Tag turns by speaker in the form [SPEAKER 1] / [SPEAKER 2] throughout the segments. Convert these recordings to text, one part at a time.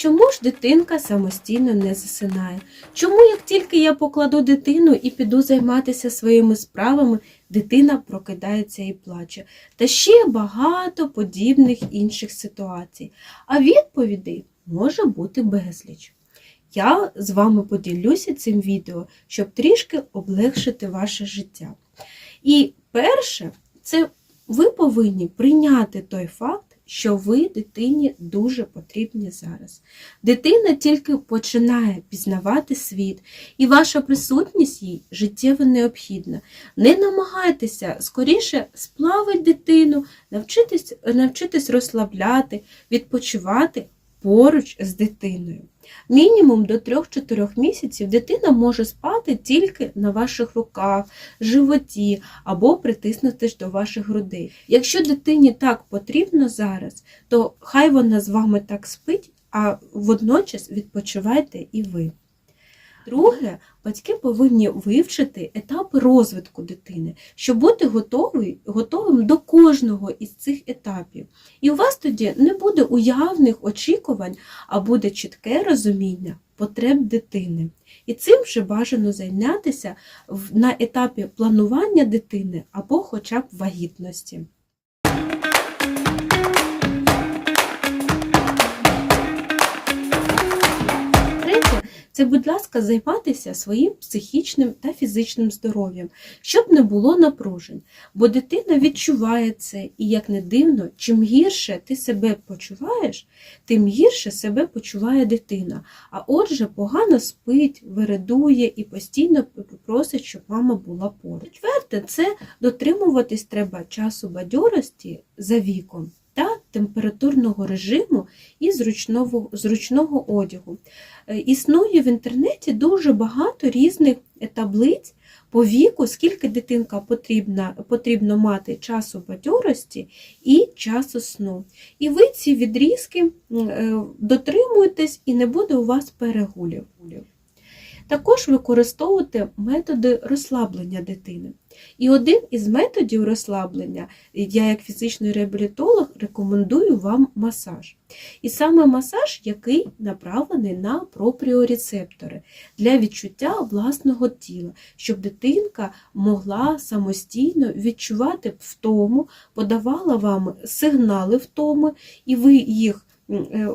[SPEAKER 1] Чому ж дитинка самостійно не засинає? Чому, як тільки я покладу дитину і піду займатися своїми справами, дитина прокидається і плаче? Та ще багато подібних інших ситуацій. А відповідей може бути безліч. Я з вами поділюся цим відео, щоб трішки облегшити ваше життя. І перше, це ви повинні прийняти той факт, що ви дитині дуже потрібні зараз. Дитина тільки починає пізнавати світ, і ваша присутність їй життєво необхідна. Не намагайтеся скоріше сплавити дитину, навчитись, навчитись розслабляти, відпочивати поруч з дитиною. Мінімум до 3-4 місяців дитина може спати тільки на ваших руках, животі або притиснутись до ваших грудей. Якщо дитині так потрібно зараз, то хай вона з вами так спить, а водночас відпочивайте і ви. Друге, батьки повинні вивчити етапи розвитку дитини, щоб бути готовий, готовим до кожного із цих етапів. І у вас тоді не буде уявних очікувань, а буде чітке розуміння потреб дитини. І цим вже бажано зайнятися на етапі планування дитини або хоча б вагітності. Це, будь ласка, займатися своїм психічним та фізичним здоров'ям, щоб не було напружень. Бо дитина відчуває це, і як не дивно, чим гірше ти себе почуваєш, тим гірше себе почуває дитина. А отже, погано спить, вирадує і постійно просить, щоб мама була поруч. Четверте, це дотримуватись треба часу бадьорості за віком. Та температурного режиму і зручного, зручного одягу. Е, Існує в інтернеті дуже багато різних таблиць по віку, скільки дитинка потрібна, потрібно мати часу бадьорості і часу сну. І ви ці відрізки е, дотримуєтесь і не буде у вас перегулів. Також використовуйте методи розслаблення дитини. І один із методів розслаблення, я як фізичний реабілітолог рекомендую вам масаж. І саме масаж, який направлений на пропріорецептори для відчуття власного тіла, щоб дитинка могла самостійно відчувати втому, подавала вам сигнали втоми, і ви їх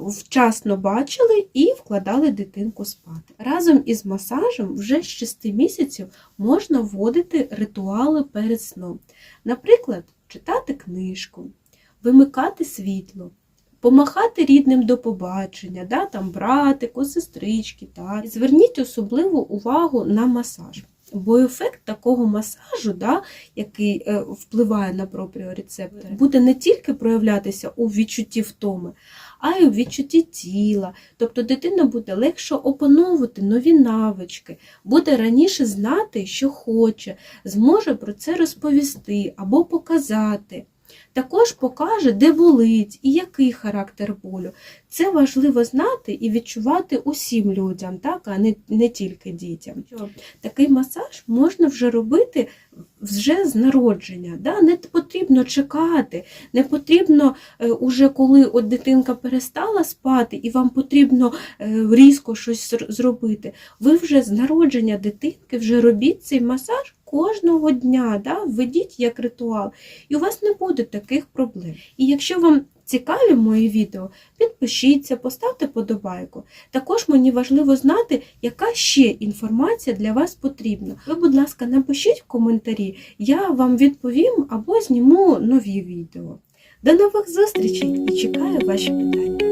[SPEAKER 1] вчасно бачили і вкладали дитинку спати. Разом із масажем вже з 6 місяців можна вводити ритуали перед сном. Наприклад, читати книжку, вимикати світло, помахати рідним до побачення, да, там братику, сестрички. Та. І Зверніть особливу увагу на масаж. Бо ефект такого масажу, да, який е, впливає на пропріорецептори, буде не тільки проявлятися у відчутті втоми, а й у відчутті тіла. Тобто дитина буде легше опановувати нові навички, буде раніше знати, що хоче, зможе про це розповісти або показати. Також покаже, де болить і який характер болю. Це важливо знати і відчувати усім людям, так, а не, не тільки дітям. Такий масаж можна вже робити вже з народження. Да? Не потрібно чекати, не потрібно е, уже коли от дитинка перестала спати і вам потрібно е, різко щось зробити. Ви вже з народження дитинки вже робіть цей масаж кожного дня, да? введіть як ритуал, і у вас не буде таких проблем. І якщо вам цікаві мої відео, підпишіться, поставте подобайку. Також мені важливо знати, яка ще інформація для вас потрібна. Ви, будь ласка, напишіть в коментарі, я вам відповім або зніму нові відео. До нових зустрічей і чекаю ваші питання.